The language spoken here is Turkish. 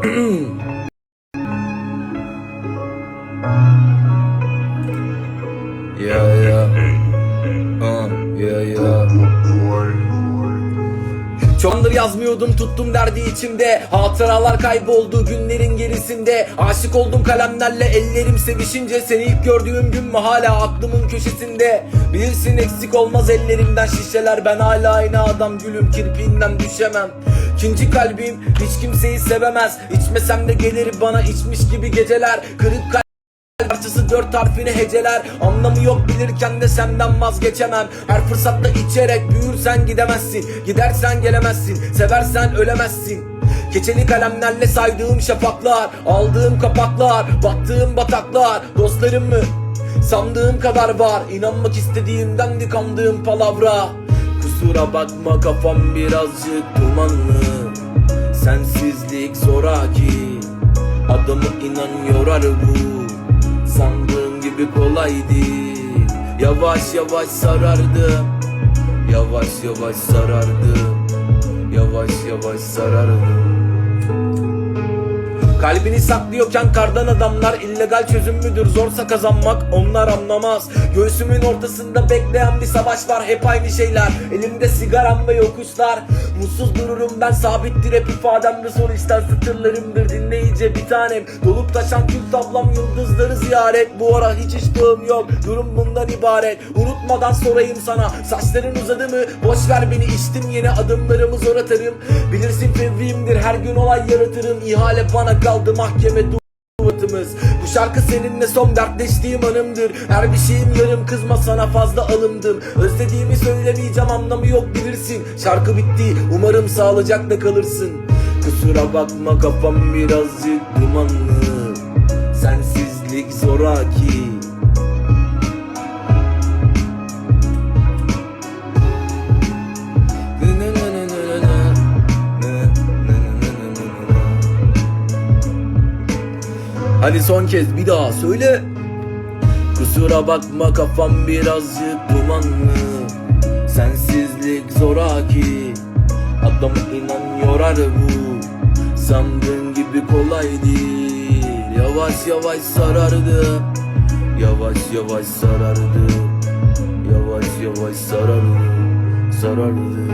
Yeah, yeah. Uh, yeah, yeah. Çoğundur yazmıyordum tuttum derdi içimde. Hatıralar kayboldu günlerin gerisinde. Aşık oldum kalemlerle ellerim sevişince. Seni ilk gördüğüm gün mü hala aklımın köşesinde. Bilirsin eksik olmaz ellerimden şişeler. Ben hala aynı adam gülüm kirpiğinden düşemem İkinci kalbim hiç kimseyi sevemez. İçmesem de gelir bana içmiş gibi geceler. Kırık kalp Parçası dört harfini heceler. Anlamı yok bilirken de senden vazgeçemem. Her fırsatta içerek büyürsen gidemezsin. Gidersen gelemezsin Seversen ölemezsin. Keçeli kalemlerle saydığım şafaklar Aldığım kapaklar Battığım bataklar. Dostlarım mı? Sandığım kadar var. İnanmak istediğimden dıkandığım palavra. Kusura bakma kafam birazcık dumanlı Sensizlik zoraki Adamı inan yorar bu. Sandığım gibi kolay değil. Yavaş yavaş sarardı. Yavaş yavaş sarardı. Yavaş yavaş sarardı Kalbini saklıyorken kardan adamlar illegal çözüm müdür? Zorsa kazanmak onlar anlamaz. Göğsümün ortasında bekleyen bir savaş var hep aynı şeyler. Elimde sigaram ve yokuşlar. Mutsuz dururum ben sabittir hep ifademde son işten satırlarımdır dinleyici bir tanem Dolup taşan kül tablam yıldızları ziyaret. Bu ara hiç iştahım yok durum bundan ibaret. Unutmadan sorayım sana saçların uzadı mı? Boş ver beni içtim yeni adımlarımı zor atarım. Bilirsin fevriyimdir her gün olay yaratırım. İhale bana kaldı mahkeme duvatımız Bu şarkı seninle son dertleştiğim anımdır. Her bir şeyim yarım kızma sana fazla alındım Özlediğimi söylemeyeceğim anlamı yok bilirsin. Şarkı bitti umarım sağlıcakla kalırsın. Kusura bakma kafam birazcık dumanlı. Sensizlik zoraki Hadi son kez bir daha söyle. Kusura bakma kafam birazcık dumanlı Sensizlik zoraki Adam inan yorar bu. Sandığın gibi kolay değil. Yavaş yavaş sarardı. Yavaş yavaş sarardı. Yavaş yavaş sarardı. Sarardı